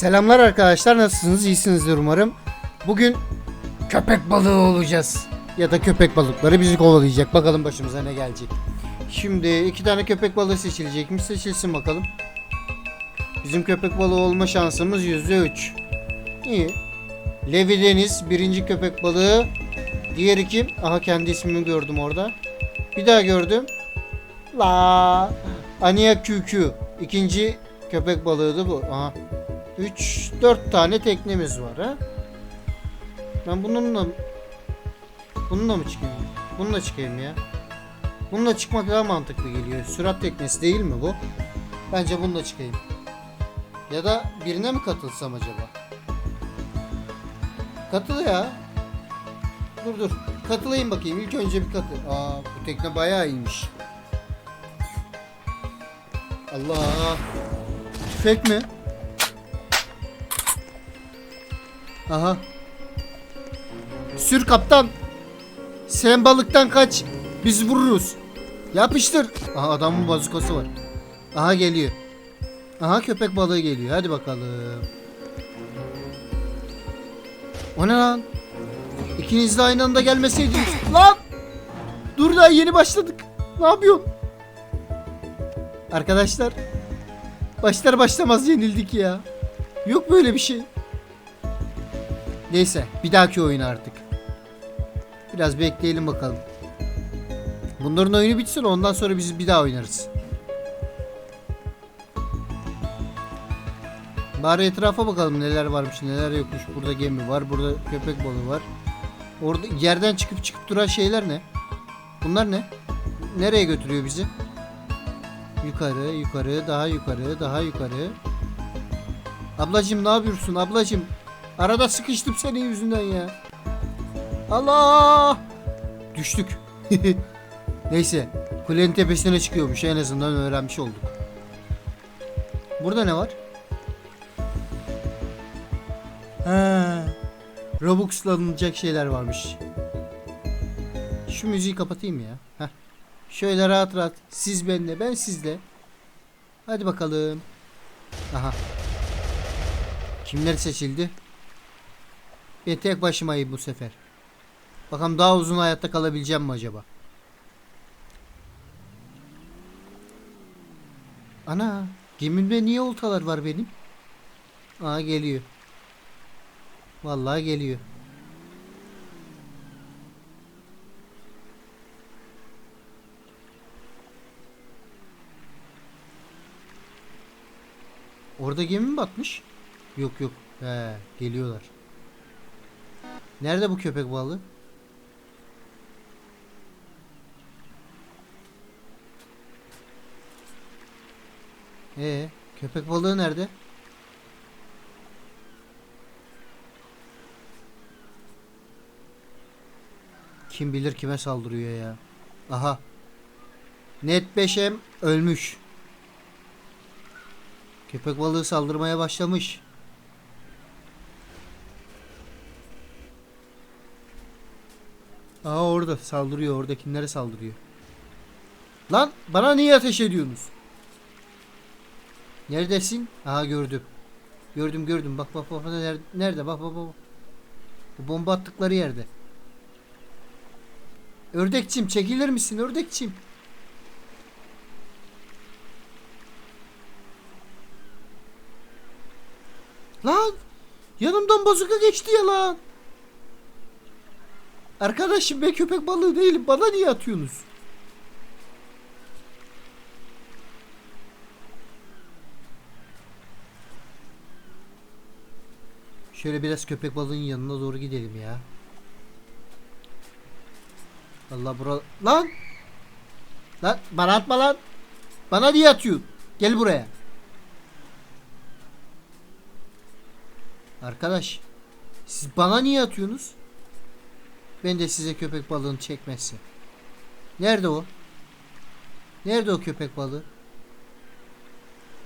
Selamlar arkadaşlar nasılsınız iyisinizdir umarım. Bugün köpek balığı olacağız. Ya da köpek balıkları bizi kovalayacak. Bakalım başımıza ne gelecek. Şimdi iki tane köpek balığı seçilecekmiş. Seçilsin bakalım. Bizim köpek balığı olma şansımız yüzde üç. İyi. Levi Deniz birinci köpek balığı. Diğeri kim? Aha kendi ismimi gördüm orada. Bir daha gördüm. La. Ania QQ. İkinci köpek balığıydı bu. Aha. 3 4 tane teknemiz var ha. Ben bununla bununla mı çıkayım? Bununla çıkayım ya. Bununla çıkmak daha mantıklı geliyor. Sürat teknesi değil mi bu? Bence bununla çıkayım. Ya da birine mi katılsam acaba? Katıl ya. Dur dur. Katılayım bakayım. İlk önce bir katıl. Aa bu tekne bayağı iyiymiş. Allah. Tüfek mi? Aha. Sür kaptan. Sen balıktan kaç. Biz vururuz. Yapıştır. Aha adamın bazukası var. Aha geliyor. Aha köpek balığı geliyor. Hadi bakalım. O ne lan? İkiniz de aynı anda gelmeseydiniz. Lan! Dur daha yeni başladık. Ne yapıyorsun? Arkadaşlar. Başlar başlamaz yenildik ya. Yok böyle bir şey. Neyse bir dahaki oyun artık. Biraz bekleyelim bakalım. Bunların oyunu bitsin ondan sonra biz bir daha oynarız. Bari etrafa bakalım neler varmış neler yokmuş. Burada gemi var burada köpek balığı var. Orada yerden çıkıp çıkıp duran şeyler ne? Bunlar ne? Nereye götürüyor bizi? Yukarı yukarı daha yukarı daha yukarı. Ablacım ne yapıyorsun ablacım? Arada sıkıştım senin yüzünden ya. Allah! Düştük. Neyse. Kulenin tepesine çıkıyormuş. En azından öğrenmiş olduk. Burada ne var? Ha. Robux'la alınacak şeyler varmış. Şu müziği kapatayım ya. Heh. Şöyle rahat rahat. Siz benle, ben sizle. Hadi bakalım. Aha. Kimler seçildi? Ben tek başımayım bu sefer. Bakalım daha uzun hayatta kalabileceğim mi acaba? Ana, gemimde niye oltalar var benim? Aa geliyor. Vallahi geliyor. Orada gemi mi batmış? Yok yok. He, geliyorlar. Nerede bu köpek balığı? Ee, köpek balığı nerede? Kim bilir kime saldırıyor ya. Aha. Net 5M ölmüş. Köpek balığı saldırmaya başlamış. Aa orada saldırıyor. Oradakilere saldırıyor. Lan bana niye ateş ediyorsunuz? Neredesin? Aha gördüm. Gördüm gördüm. Bak bak bak nerede? Nerede? Bak bak bak. Bu bomba attıkları yerde. Ördekçim çekilir misin ördekçim? Lan! Yanımdan bazuka geçti ya lan. Arkadaşım ben köpek balığı değilim. Bana niye atıyorsunuz? Şöyle biraz köpek balığının yanına doğru gidelim ya. Allah bura... Lan! Lan bana atma lan. Bana niye atıyorsun? Gel buraya. Arkadaş. Siz bana niye atıyorsunuz? Ben de size köpek balığını çekmezse. Nerede o? Nerede o köpek balığı?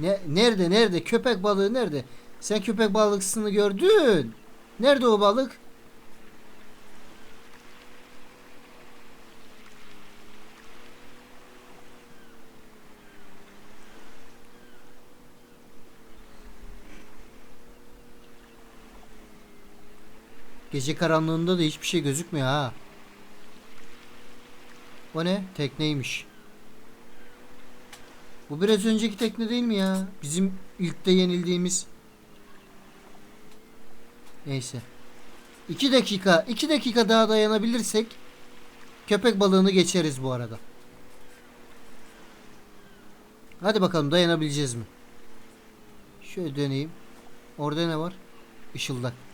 Ne, nerede nerede? Köpek balığı nerede? Sen köpek balıksını gördün. Nerede o balık? Gece karanlığında da hiçbir şey gözükmüyor ha. O ne? Tekneymiş. Bu biraz önceki tekne değil mi ya? Bizim ilkte yenildiğimiz. Neyse. 2 dakika, 2 dakika daha dayanabilirsek köpek balığını geçeriz bu arada. Hadi bakalım dayanabileceğiz mi? Şöyle döneyim. Orada ne var? Işıldak.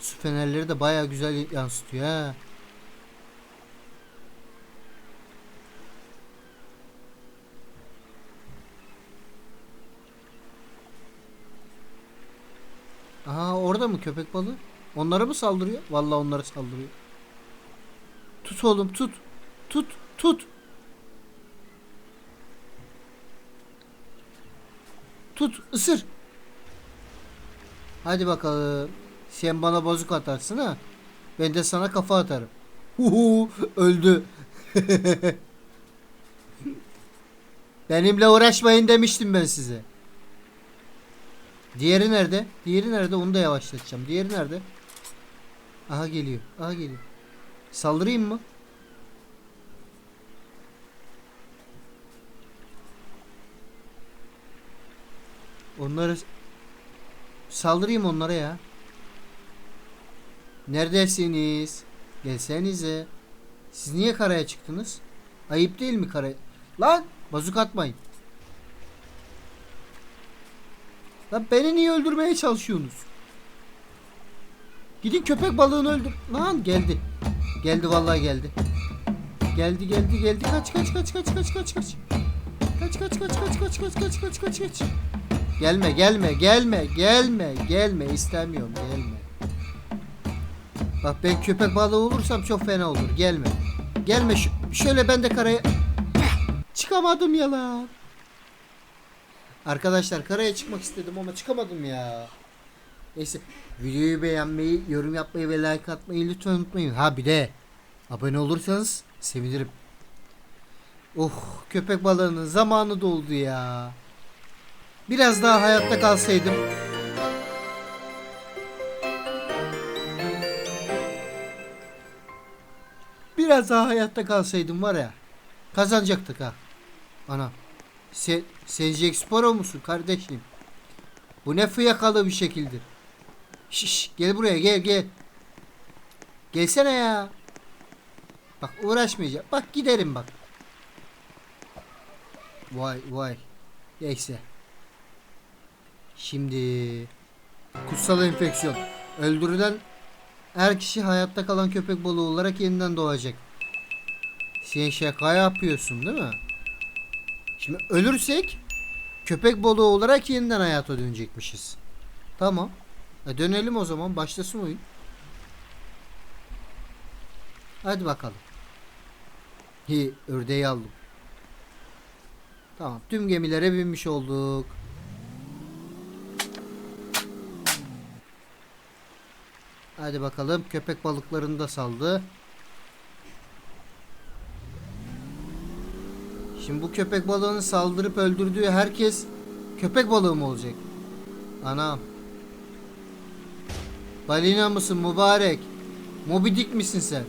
Su fenerleri de baya güzel yansıtıyor ha. Aha orada mı köpek balığı? Onlara mı saldırıyor? Vallahi onlara saldırıyor. Tut oğlum tut. Tut tut. Tut ısır. Hadi bakalım. Sen bana bozuk atarsın ha. Ben de sana kafa atarım. Huhu öldü. Benimle uğraşmayın demiştim ben size. Diğeri nerede? Diğeri nerede? Onu da yavaşlatacağım. Diğeri nerede? Aha geliyor. Aha geliyor. Saldırayım mı? Onları saldırayım onlara ya. Neredesiniz? Gelsenize. Siz niye karaya çıktınız? Ayıp değil mi karaya? Lan bazuk atmayın. Lan beni niye öldürmeye çalışıyorsunuz? Gidin köpek balığını öldür. Lan geldi. Geldi vallahi geldi. Geldi geldi geldi. Kaç kaç kaç kaç kaç kaç kaç. Kaç kaç kaç kaç kaç kaç kaç kaç kaç kaç. Gelme gelme gelme gelme gelme istemiyorum gelme. Bak ben köpek balığı olursam çok fena olur. Gelme. Gelme şu, şöyle ben de karaya çıkamadım ya lan. Arkadaşlar karaya çıkmak istedim ama çıkamadım ya. Neyse videoyu beğenmeyi, yorum yapmayı ve like atmayı lütfen unutmayın. Ha bir de abone olursanız sevinirim. Oh köpek balığının zamanı doldu ya. Biraz daha hayatta kalsaydım. Biraz daha hayatta kalsaydım var ya. Kazanacaktık ha. Ana. Sen, sen Jack Sparrow musun kardeşim? Bu ne fıyakalı bir şekildir. Şiş, gel buraya gel gel. Gelsene ya. Bak uğraşmayacağım. Bak giderim bak. Vay vay. Neyse. Şimdi kutsal enfeksiyon. Öldürülen her kişi hayatta kalan köpek balığı olarak yeniden doğacak. Sen şaka yapıyorsun değil mi? Şimdi ölürsek köpek balığı olarak yeniden hayata dönecekmişiz. Tamam. E dönelim o zaman. Başlasın oyun. Hadi bakalım. Hi, ördeği aldım. Tamam. Tüm gemilere binmiş olduk. Hadi bakalım. Köpek balıklarını da saldı. Şimdi bu köpek balığını saldırıp öldürdüğü herkes köpek balığı mı olacak? Anam. Balina mısın mübarek? Moby Dick misin sen?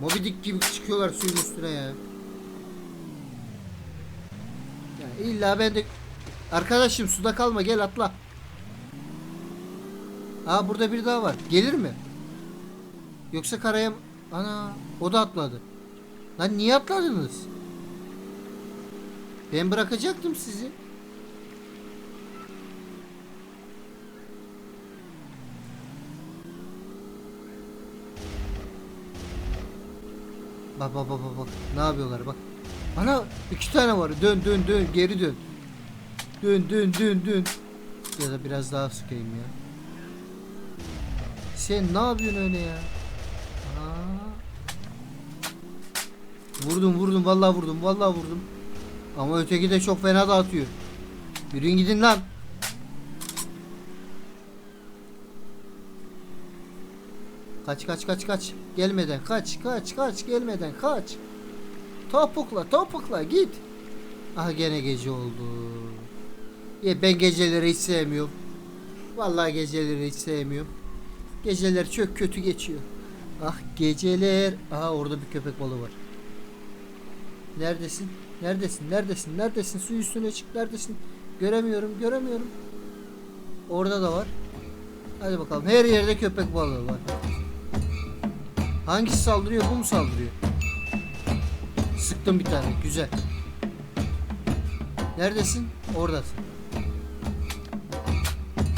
Moby Dick gibi çıkıyorlar suyun üstüne ya. Ya illa ben de Arkadaşım suda kalma gel atla. Aa burada bir daha var. Gelir mi? Yoksa karaya Ana o da atladı. Lan niye atladınız? Ben bırakacaktım sizi. Bak bak bak bak. Ne yapıyorlar bak. Ana iki tane var. Dön dön dön geri dön. Dön dön dön dön. Ya da biraz daha sıkayım ya. Sen ne yapıyorsun öyle ya? Aa. Vurdum vurdum vallahi vurdum vallahi vurdum. Ama öteki de çok fena dağıtıyor. Yürüyün gidin lan. Kaç kaç kaç kaç. Gelmeden kaç kaç kaç gelmeden kaç. Topukla topukla git. Ah gene gece oldu. Ya ben geceleri hiç sevmiyorum. Vallahi geceleri hiç sevmiyorum. Geceler çok kötü geçiyor. Ah geceler. Aha orada bir köpek balığı var. Neredesin? Neredesin? Neredesin? Neredesin? Su üstüne çık. Neredesin? Göremiyorum. Göremiyorum. Orada da var. Hadi bakalım. Her yerde köpek balığı var. Hangisi saldırıyor? Bu mu saldırıyor? Sıktım bir tane. Güzel. Neredesin? Oradasın.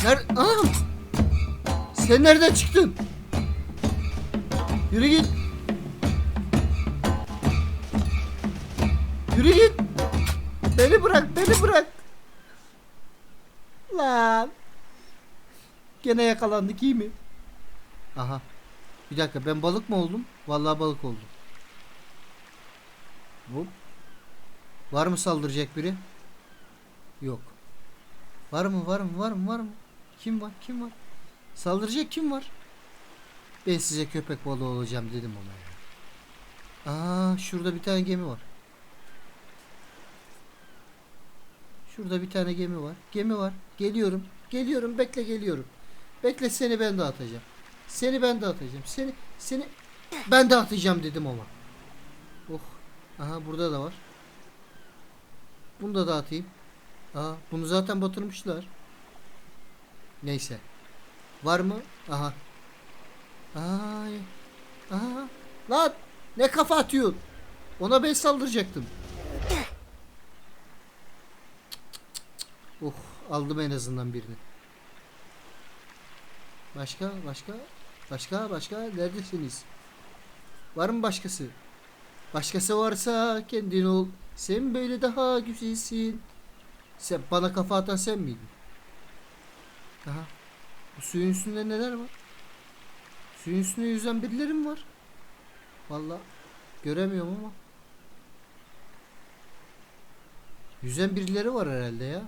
Ner Anam! Sen nereden çıktın? Yürü git. Yürü git. Beni bırak, beni bırak. Lan. Gene yakalandık iyi mi? Aha. Bir dakika ben balık mı oldum? Vallahi balık oldum. Hop. Var mı saldıracak biri? Yok. Var mı var mı var mı var mı? Kim var kim var? Saldıracak kim var? Ben size köpek balığı olacağım dedim ona ya. Aa şurada bir tane gemi var. Şurada bir tane gemi var. Gemi var. Geliyorum. Geliyorum. Bekle geliyorum. Bekle seni ben dağıtacağım. Seni ben dağıtacağım. Seni seni ben dağıtacağım dedim ama. Oh. Aha burada da var. Bunu da dağıtayım. Aa bunu zaten batırmışlar. Neyse. Var mı? Aha. Ay. Aha. Lan ne kafa atıyorsun? Ona ben saldıracaktım. Oh aldım en azından birini. Başka başka başka başka neredesiniz? Var mı başkası? Başkası varsa kendin ol. Sen böyle daha güzelsin. Sen bana kafa atan sen miydin? Aha. Bu suyun üstünde neler var? Suyun üstünde yüzen birileri mi var? Vallahi göremiyorum ama. Yüzen birileri var herhalde ya.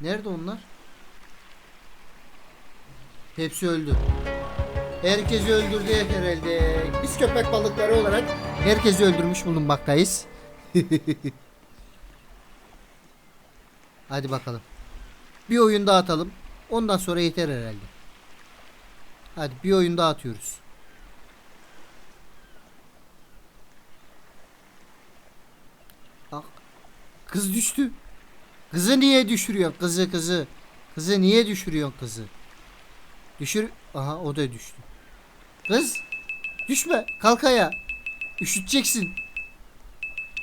Nerede onlar? Hepsi öldü. Herkesi öldürdü herhalde. Biz köpek balıkları olarak herkesi öldürmüş bulunmaktayız. Hadi bakalım. Bir oyun daha atalım. Ondan sonra yeter herhalde. Hadi bir oyun daha atıyoruz. Kız düştü. Kızı niye düşürüyorsun? Kızı kızı. Kızı niye düşürüyorsun kızı? Düşür. Aha o da düştü. Kız. Düşme. Kalk ayağa. Üşüteceksin.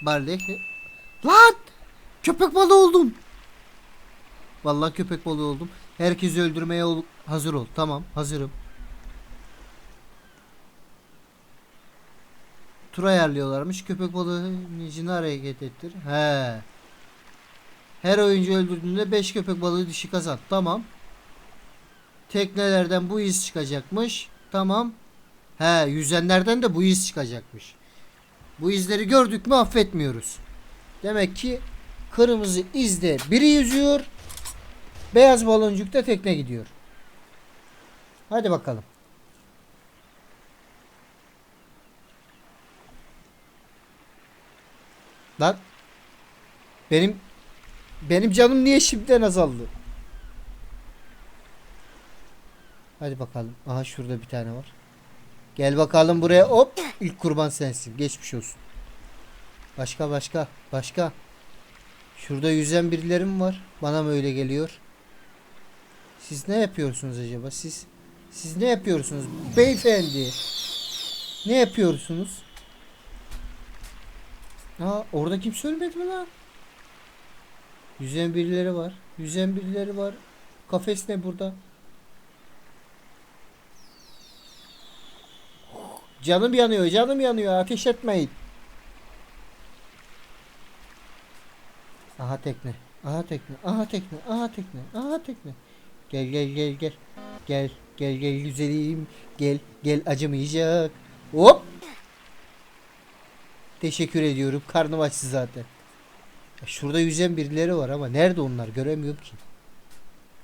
Barley. Lan. Köpek balığı oldum. Vallahi köpek balığı oldum. Herkesi öldürmeye ol- hazır ol. Tamam hazırım. Tur ayarlıyorlarmış. Köpek balığı nicini hareket ettir. He. Her oyuncu öldürdüğünde 5 köpek balığı dişi kazan. Tamam. Teknelerden bu iz çıkacakmış. Tamam. He yüzenlerden de bu iz çıkacakmış. Bu izleri gördük mü affetmiyoruz. Demek ki kırmızı izde biri yüzüyor. Beyaz baloncukta tekne gidiyor. Hadi bakalım. Lan benim benim canım niye şimdiden azaldı? Hadi bakalım. Aha şurada bir tane var. Gel bakalım buraya. Hop. İlk kurban sensin. Geçmiş olsun. Başka başka. Başka. Şurada yüzen birileri mi var? Bana mı öyle geliyor? Siz ne yapıyorsunuz acaba? Siz siz ne yapıyorsunuz? Beyefendi. Ne yapıyorsunuz? Aa orada kimse ölmedi mi lan? Yüzen birileri var. Yüzen birileri var. Kafes ne burada? Canım yanıyor, canım yanıyor. Ateş etmeyin. Aha tekne. Aha tekne. Aha tekne. Aha tekne. Aha tekne. Gel gel gel gel. Gel gel gel güzelim. Gel gel acımayacak. Hop. Teşekkür ediyorum. Karnım açtı zaten. Şurada yüzen birileri var ama nerede onlar göremiyorum ki.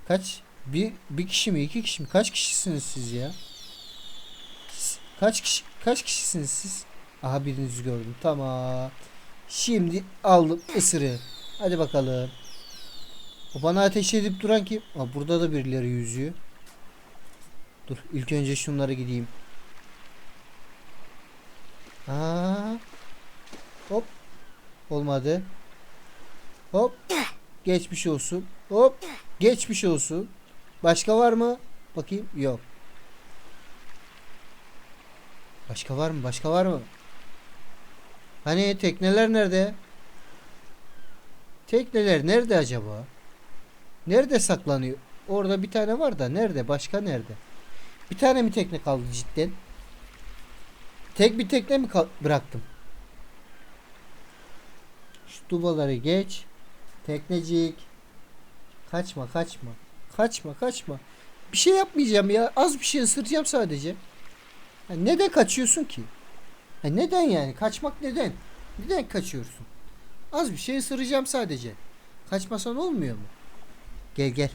Kaç? Bir, bir kişi mi iki kişi mi? Kaç kişisiniz siz ya? Kaç kişi kaç kişisiniz siz? Aha birinizi gördüm. Tamam. Şimdi aldım ısırığı. Hadi bakalım. O bana ateş edip duran kim? Aa, burada da birileri yüzüyor. Dur ilk önce şunlara gideyim. Aa. Hop. Olmadı. Hop. Geçmiş olsun. Hop. Geçmiş olsun. Başka var mı? Bakayım. Yok. Başka var mı? Başka var mı? Hani tekneler nerede? Tekneler nerede acaba? Nerede saklanıyor? Orada bir tane var da nerede? Başka nerede? Bir tane mi tekne kaldı cidden? Tek bir tekne mi bıraktım? Şu dubaları geç. Teknecik. Kaçma kaçma. Kaçma kaçma. Bir şey yapmayacağım ya. Az bir şey ısıracağım sadece. Ha, neden kaçıyorsun ki? Ha, neden yani? Kaçmak neden? Neden kaçıyorsun? Az bir şey ısıracağım sadece. Kaçmasan olmuyor mu? Gel gel.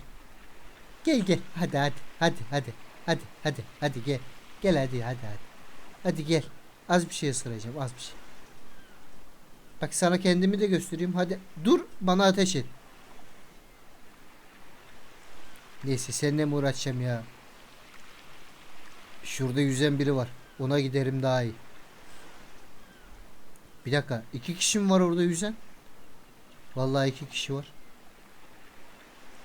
Gel gel. Hadi hadi. Hadi hadi. Hadi hadi. Hadi gel. Gel hadi hadi hadi. Hadi gel. Az bir şey ısıracağım. Az bir şey. Bak sana kendimi de göstereyim. Hadi dur bana ateş et. Neyse seninle mi uğraşacağım ya? Şurada yüzen biri var. Ona giderim daha iyi. Bir dakika. iki kişi mi var orada yüzen? Vallahi iki kişi var.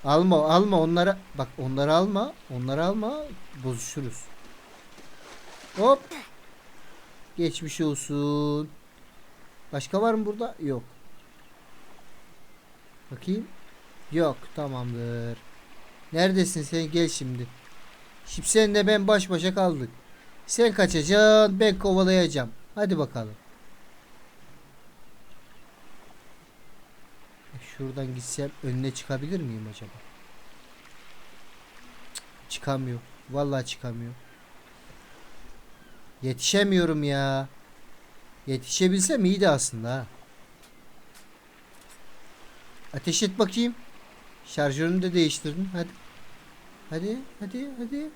Alma alma onlara. Bak onları alma. Onları alma. Bozuşuruz. Hop. Geçmiş olsun. Başka var mı burada? Yok. Bakayım. Yok. Tamamdır. Neredesin sen? Gel şimdi. Şimdi senle ben baş başa kaldık. Sen kaçacaksın. Ben kovalayacağım. Hadi bakalım. Şuradan gitsem önüne çıkabilir miyim acaba? Cık, Çıkamıyor. Vallahi çıkamıyor. Yetişemiyorum ya. Yetişebilsem iyiydi aslında. Ateş et bakayım. Şarjörünü de değiştirdin. Hadi. Hadi, hadi, hadi.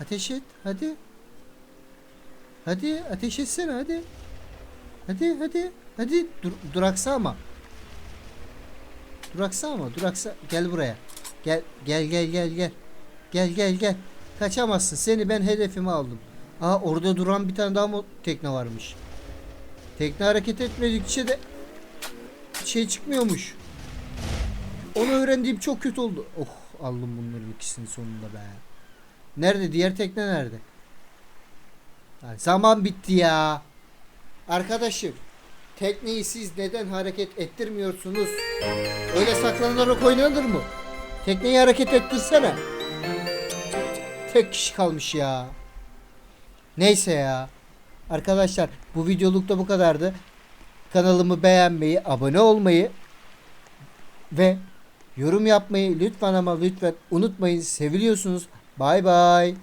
Ateş et, hadi. Hadi, ateş etsene hadi. Hadi, hadi. Hadi dur, duraksa ama. Duraksa ama, duraksa. Gel buraya. Gel, gel, gel, gel, gel. Gel, gel, gel. Kaçamazsın. Seni ben hedefime aldım. Aa orada duran bir tane daha mı tekne varmış. Tekne hareket etmedikçe de şey çıkmıyormuş. Onu öğrendiğim çok kötü oldu. Oh aldım bunların ikisini sonunda be. Nerede? Diğer tekne nerede? Ha, zaman bitti ya. Arkadaşım tekneyi siz neden hareket ettirmiyorsunuz? Öyle saklanarak oynanır mı? Tekneyi hareket ettirsene. Tek kişi kalmış ya. Neyse ya. Arkadaşlar bu videoluk da bu kadardı. Kanalımı beğenmeyi, abone olmayı ve yorum yapmayı lütfen ama lütfen unutmayın. Seviliyorsunuz. Bay bay.